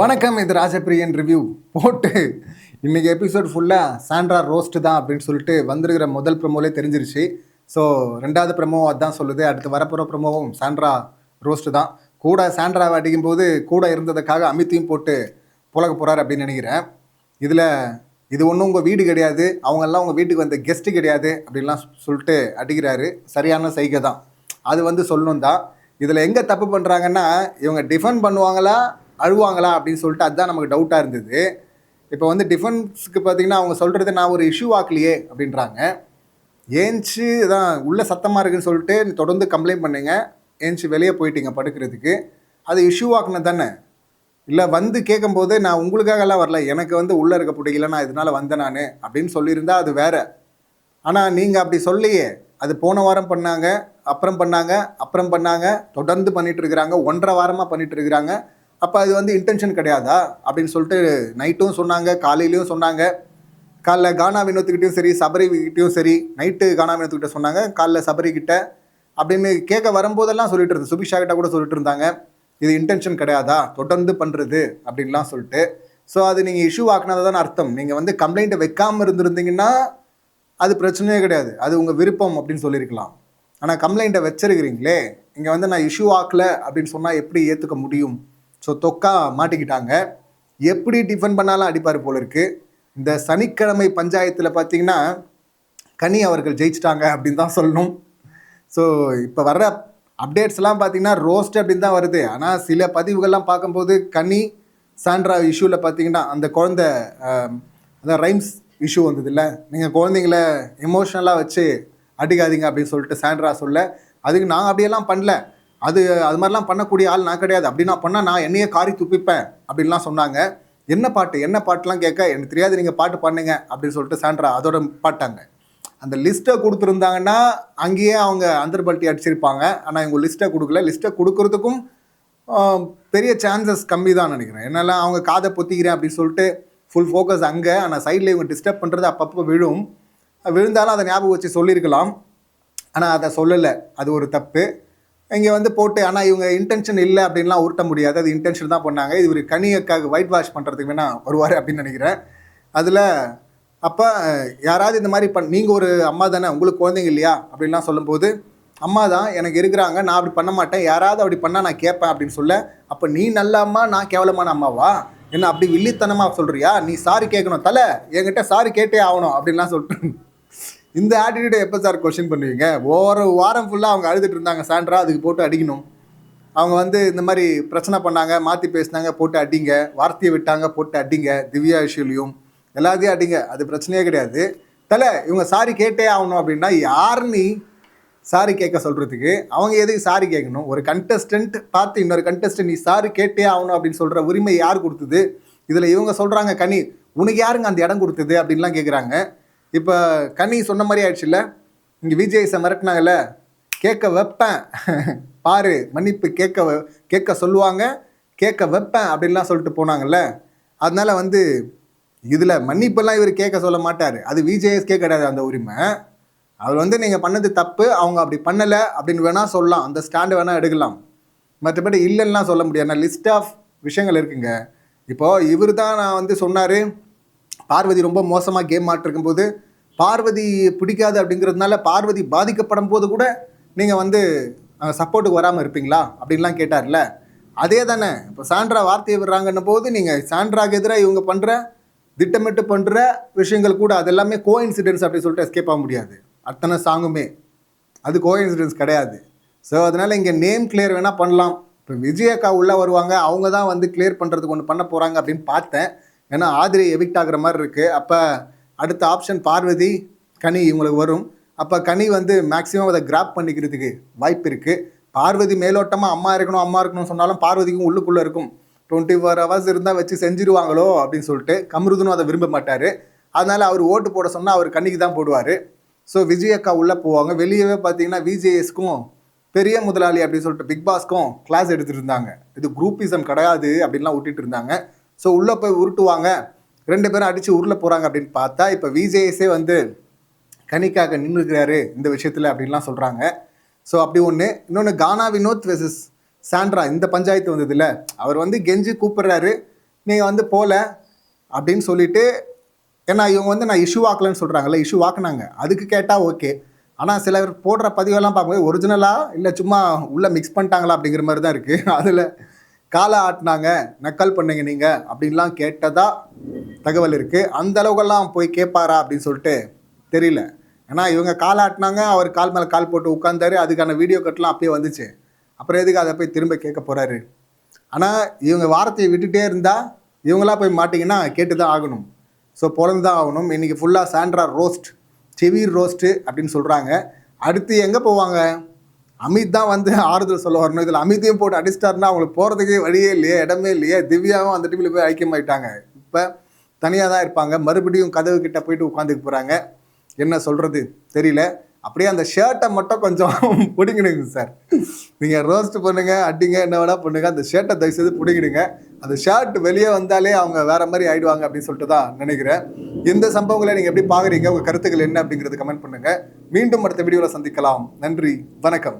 வணக்கம் இது ராஜபிரியன் ரிவ்யூ. போட்டு இன்னைக்கு எபிசோட் ஃபுல்லாக சாண்ட்ரா ரோஸ்ட் தான் அப்படின்னு சொல்லிட்டு வந்திருக்கிற முதல் ப்ரமோலே தெரிஞ்சிருச்சு. ஸோ ரெண்டாவது ப்ரமோ அதான் சொல்லுது. அடுத்து வரப்போகிற ப்ரமோவும் சாண்ட்ரா ரோஸ்ட் தான். கூட சாண்ட்ராவை அடிக்கும் போது கூட இருந்ததுக்காக அமித்தையும் போட்டு புழக போகிறார் அப்படின்னு நினைக்கிறேன். இதில் இது ஒன்றும் உங்கள் வீடு கிடையாது. அவங்கெல்லாம் உங்கள் வீட்டுக்கு வந்த கெஸ்ட்டு கிடையாது அப்படின்லாம் சொல்லிட்டு அடிக்கிறாரு. சரியான சைகை தான். அது வந்து சொல்லணும் தான். இதில் எங்கே தப்பு பண்ணுறாங்கன்னா இவங்க டிஃபெண்ட் பண்ணுவாங்களா அழுவாங்களா அப்படின்னு சொல்லிட்டு அதுதான் நமக்கு டவுட்டாக இருந்தது. இப்போ வந்து டிஃபென்ஸுக்கு பார்த்தீங்கன்னா அவங்க சொல்கிறது நான் ஒரு இஷ்யூ ஆக்கலையே அப்படின்றாங்க. ஏஞ்சி தான் உள்ள சத்தமாக இருக்குன்னு சொல்லிட்டு தொடர்ந்து கம்ப்ளைண்ட் பண்ணுங்க. ஏஞ்சி வெளியே போயிட்டீங்க படுக்கிறதுக்கு? அது இஷ்யூ ஆக்குனது தானே. இல்லை வந்து கேட்கும்போது நான் உங்களுக்காகலாம் வரல எனக்கு வந்து உள்ளே இருக்க பிடிக்கல நான் இதனால் வந்தேன் நான் அப்படின்னு சொல்லியிருந்தா அது வேற. ஆனால் நீங்கள் அப்படி சொல்லியே அது போன வாரம் பண்ணாங்க அப்புறம் பண்ணாங்க அப்புறம் பண்ணாங்க தொடர்ந்து பண்ணிகிட்ருக்குறாங்க இருக்கிறாங்க ஒன்றரை வாரமாக பண்ணிகிட்டு இருக்கிறாங்க. அப்போ அது வந்து இன்டென்ஷன் கிடையாதா? அப்படின்னு சொல்லிட்டு நைட்டும் சொன்னாங்க காலையிலையும் சொன்னாங்க. காலைல கானா வினோத்துக்கிட்டையும் சரி சபரி கிட்டேயும் சரி நைட்டு கானா வினோத்துக்கிட்ட சொன்னாங்க. காலைல சபரி கிட்ட அப்படின்னு கேட்க வரும்போதெல்லாம் சொல்லிட்டு இருந்தது. சுபிஷா கிட்ட கூட சொல்லிட்டு இருந்தாங்க. இது இன்டென்ஷன் கிடையாதா? தொடர்ந்து பண்ணுறது அப்படின்லாம் சொல்லிட்டு. ஸோ அது நீங்கள் இஷ்யூ ஆக்குனது தான் அர்த்தம். நீங்கள் வந்து கம்ப்ளைண்ட்டை வைக்காமல் இருந்திருந்தீங்கன்னா அது பிரச்சனையே கிடையாது. அது உங்கள் விருப்பம் அப்படின்னு சொல்லியிருக்கலாம். ஆனால் கம்ப்ளைண்ட்டை வச்சிருக்கிறீங்களே இங்கே வந்து நான் இஷ்யூ ஆக்கல அப்படின்னு சொன்னால் எப்படி ஏற்றுக்க முடியும்? ஸோ தொக்கா மாட்டிக்கிட்டாங்க. எப்படி டிஃபன் பண்ணாலும் அடிப்பார் போல இருக்குது இந்த சனிக்கிழமை பஞ்சாயத்தில் பார்த்தீங்கன்னா கனி அவர்கள் ஜெயிச்சிட்டாங்க அப்படின்னு தான் சொல்லணும். ஸோ இப்போ வர்ற அப்டேட்ஸ்லாம் பார்த்தீங்கன்னா ரோஸ்ட் அப்படின்னு தான் வருது. ஆனால் சில பதிவுகள்லாம் பார்க்கும்போது கனி சாண்ட்ரா இஷ்யூவில் பார்த்தீங்கன்னா அந்த குழந்தை அந்த ரைம்ஸ் இஷ்யூ வந்தது இல்லை நீங்கள் குழந்தைங்கள எமோஷ்னலாக வச்சு அடிக்காதீங்க அப்படின்னு சொல்லிட்டு சாண்ட்ரா சொல்ல அதுக்கு நான் அப்படியெல்லாம் பண்ணல. அது அது மாதிரிலாம் பண்ணக்கூடிய ஆள் நான் கிடையாது. அப்படி நான் பண்ணால் நான் என்னையே காரி துப்பிப்பேன் அப்படின்லாம் சொன்னாங்க. என்ன பாட்டு என்ன பாட்டுலாம் கேட்க எனக்கு தெரியாது நீங்கள் பாட்டு பண்ணுங்க அப்படின்னு சொல்லிட்டு சாண்ட்ரா அதோட பாட்டாங்க. அந்த லிஸ்ட்டை கொடுத்துருந்தாங்கன்னா அங்கேயே அவங்க அந்தர்பல்ட்டி அடிச்சிருப்பாங்க. ஆனால் இவங்க லிஸ்ட்டை கொடுக்கல. லிஸ்ட்டை கொடுக்கறதுக்கும் பெரிய சான்சஸ் கம்மி தான் நினைக்கிறேன். என்னெல்லாம் அவங்க காதை பொத்திக்கிறேன் அப்படின்னு சொல்லிட்டு ஃபுல் ஃபோக்கஸ் அங்கே ஆனால் சைடில் இவங்க டிஸ்டர்ப் பண்ணுறது அப்பப்போ விழும். விழுந்தாலும் அதை ஞாபகம் வச்சு சொல்லியிருக்கலாம். ஆனால் அதை சொல்லலை. அது ஒரு தப்பு. இங்கே வந்து போட்டு ஆனால் இவங்க இன்டென்ஷன் இல்லை அப்படின்லாம் உருட்ட முடியாது. அது இன்டென்ஷன் தான் பண்ணாங்க. இது ஒரு கனியக்காக ஒயிட் வாஷ் பண்ணுறதுக்கு வேணால் வருவார் அப்படின்னு நினைக்கிறேன். அதில் அப்போ யாராவது இந்த மாதிரி பண் நீங்கள் ஒரு அம்மா தானே உங்களுக்கு குழந்தைங்க இல்லையா? அப்படின்லாம் சொல்லும்போது அம்மா தான் எனக்கு இருக்கிறாங்க. நான் அப்படி பண்ண மாட்டேன். யாராவது அப்படி பண்ணால் நான் கேட்பேன் அப்படின்னு சொல்ல அப்போ நீ நல்ல அம்மா நான் கேவலமான அம்மாவா? என்ன அப்படி வில்லித்தனமாக சொல்கிறியா நீ சாரி கேட்கணும். தலை என்கிட்ட சாரி கேட்டே ஆகணும் அப்படின்லாம் சொல்லிட்டு இந்த ஆட்டிடியூடை எப்போ சார் கொஷின் பண்ணுவீங்க? ஒவ்வொரு வாரம் ஃபுல்லாக அவங்க அழுதுட்டு இருந்தாங்க சாண்ட்ரா அதுக்கு போட்டு அடிக்கணும். அவங்க வந்து இந்த மாதிரி பிரச்சனை பண்ணாங்க மாற்றி பேசினாங்க போட்டு அடிங்க. வார்த்தையை விட்டாங்க போட்டு அடிங்க. திவ்யா விஷயலையும் எல்லாத்தையும் அடிங்க. அது பிரச்சனையே கிடையாது. தலை இவங்க சாரி கேட்டே ஆகணும் அப்படின்னா யார் நீ சாரி கேட்க சொல்கிறதுக்கு அவங்க எதுக்கு சாரி கேட்கணும்? ஒரு கண்டஸ்டன்ட் பார்த்து இன்னொரு கண்டஸ்டன்ட் நீ சாரி கேட்டே ஆகணும் அப்படின்னு சொல்கிற உரிமை யார் கொடுத்தது? இதில் இவங்க சொல்கிறாங்க கனி உனக்கு யாருங்க அந்த இடம் கொடுத்தது? அப்படின்லாம் கேட்குறாங்க இப்போ கனி சொன்ன மாதிரி ஆயிடுச்சுல்ல? இங்கே விஜய் மிரட்டினாங்கல்ல? கேட்க வைப்பேன். பாரு மன்னிப்பு கேட்க கேட்க சொல்லுவாங்க. கேட்க வைப்பேன் அப்படின்லாம் சொல்லிட்டு போனாங்கல்ல? அதனால் வந்து இதில் மன்னிப்பெல்லாம் இவர் கேட்க சொல்ல மாட்டார். அது விஜேஎஸ்கே கிடையாது அந்த உரிமை. அவர் வந்து நீங்கள் பண்ணது தப்பு அவங்க அப்படி பண்ணலை அப்படின்னு வேணால் சொல்லலாம். அந்த ஸ்டாண்டு வேணால் எடுக்கலாம். மற்றபடி இல்லைன்னா சொல்ல முடியாது. லிஸ்ட் ஆஃப் விஷயங்கள் இருக்குங்க. இப்போது இவர் தான் நான் வந்து சொன்னார் பார்வதி ரொம்ப மோசமாக கேம் ஆட்டிருக்கும் போது பார்வதி பிடிக்காது அப்படிங்கிறதுனால பார்வதி பாதிக்கப்படும் போது கூட நீங்கள் வந்து சப்போர்ட்டுக்கு வராமல் இருப்பீங்களா? அப்படின்லாம் கேட்டார்ல. அதே தானே. இப்போ சாண்ட்ரா வார்த்தையை விடுறாங்கன்னும் போது நீங்கள் சாண்ட்ராக்கு எதிராக இவங்க பண்ணுற திட்டமிட்டு பண்ணுற விஷயங்கள் கூட அது எல்லாமே கோ இன்சிடென்ட்ஸ் அப்படின்னு சொல்லிட்டு எஸ்கேப் ஆக முடியாது. அத்தனை சாங்குமே அது கோ இன்சிடென்ஸ் கிடையாது. ஸோ அதனால் இங்கே நேம் கிளியர் வேணால் பண்ணலாம். இப்போ விஜய் அக்கா உள்ளே வருவாங்க. அவங்க தான் வந்து கிளியர் பண்ணுறதுக்கு ஒன்று பண்ண போகிறாங்க அப்படின்னு பார்த்தேன். ஏன்னா ஆதிரி எவிக்ட் ஆகுற மாதிரி இருக்குது அப்போ அடுத்த ஆப்ஷன் பார்வதி கனி இவங்களுக்கு வரும். அப்போ கனி வந்து மேக்ஸிமம் அதை கிராப் பண்ணிக்கிறதுக்கு வாய்ப்பு இருக்குது பார்வதி மேலோட்டமாக அம்மா இருக்கணும் அம்மா இருக்கணும்னு சொன்னாலும் பார்வதிக்கும் உள்ளுக்குள்ளே இருக்கும். டுவெண்ட்டி ஃபோர் ஹவர்ஸ் இருந்தால் வச்சு செஞ்சிருவாங்களோ அப்படின்னு சொல்லிட்டு கமருதனும் அதை விரும்ப மாட்டார். அதனால் அவர் ஓட்டு போட சொன்னால் அவர் கண்ணிக்கு தான் போடுவார். ஸோ விஜய் அக்கா உள்ளே போவாங்க. வெளியவே பார்த்தீங்கன்னா விஜேஎஸ்க்கும் பெரிய முதலாளி அப்படின்னு சொல்லிட்டு பிக் பாஸ்க்கும் கிளாஸ் எடுத்துகிட்டு இருந்தாங்க இது குரூப்பிசம் கிடையாது அப்படின்லாம் விட்டுட்டு இருந்தாங்க. ஸோ உள்ளே போய் உருட்டுவாங்க. ரெண்டு பேரும் அடித்து உருள போகிறாங்க அப்படின்னு பார்த்தா இப்போ விஜேஎஸே வந்து கனிக்காக நின்றுக்கிறாரு இந்த விஷயத்தில் அப்படின்லாம் சொல்கிறாங்க ஸோ அப்படி ஒன்று இன்னொன்று கானா வினோத் வெர்சஸ் சாண்ட்ரா. இந்த பஞ்சாயத்து வந்ததுல அவர் வந்து கெஞ்சி கூப்பிடுறாரு. நீங்கள் வந்து போகல அப்படின்னு சொல்லிட்டு ஏன்னா இவங்க வந்து நான் இஷ்யூ ஆக்கலன்னு சொல்கிறாங்கல்ல இஷ்யூ ஆக்குனாங்க அதுக்கு கேட்டால் ஓகே. ஆனால் சிலர் போடுற பதிவெல்லாம் பார்க்கும்போது ஒரிஜினலாக இல்லை சும்மா உள்ளே மிக்ஸ் பண்ணிட்டாங்களா அப்படிங்கிற மாதிரி தான் இருக்குது அதில் காலை ஆட்டினாங்க நக்கல் பண்ணுங்க நீங்கள் அப்படின்லாம் கேட்டதா தகவல் இருக்குது அந்த அளவுக்கெல்லாம் போய் கேட்பாரா அப்படின்னு சொல்லிட்டு தெரியல. ஏன்னா இவங்க கால் ஆட்டினாங்க அவர் கால் மேலே கால் போட்டு உட்காந்தாரு அதுக்கான வீடியோ கட்லாம் அப்பயே வந்துச்சு. அப்புறம் எதுக்கு அதை போய் திரும்ப கேட்க போகிறாரு ஆனால் இவங்க வார்த்தையை விட்டுட்டே இருந்தால் இவங்களாம் போய் மாட்டிங்கன்னா கேட்டு தான் ஆகணும். ஸோ பிறந்து தான் ஆகணும் இன்றைக்கி ஃபுல்லாக சாண்ட்ரா ரோஸ்ட் செவீர் ரோஸ்ட்டு அப்படின்னு சொல்கிறாங்க அடுத்து எங்கே போவாங்க? அமித் தான் வந்து ஆறுதல் சொல்ல வரணும். இதில் அமித்தையும் போட்டு அடிச்சிட்டாருன்னா அவங்களுக்கு போகிறதுக்கே வழியே இல்லையே இடமே இல்லையே. திவ்யாவும் அந்த டிவியில் போய் ஐக்கியமாயிட்டாங்க. இப்போ தனியாக தான் இருப்பாங்க. மறுபடியும் கதவு கிட்ட போயிட்டு உட்காந்துக்கு போகிறாங்க என்ன சொல்கிறது தெரியல. அப்படியே அந்த ஷர்ட்டை மட்டும் கொஞ்சம் பிடிங்கிடுங்க சார். நீங்கள் ரோஸ்ட் பண்ணுங்க அட்டிங்க என்ன வேணா பண்ணுங்க. அந்த ஷர்ட்டை தயவுசெய்து பிடிங்கிடுங்க. அந்த ஷர்ட் வெளியே வந்தாலே அவங்க வேற மாதிரி ஆயிடுவாங்க அப்படின்னு சொல்லிட்டு தான் நினைக்கிறேன். இந்த சம்பவங்களை நீங்கள் எப்படி பார்க்குறீங்க? உங்கள் கருத்துக்கள் என்ன அப்படிங்கிறது கமெண்ட் பண்ணுங்கள் மீண்டும் அடுத்த வீடியோவில் சந்திக்கலாம். நன்றி வணக்கம்.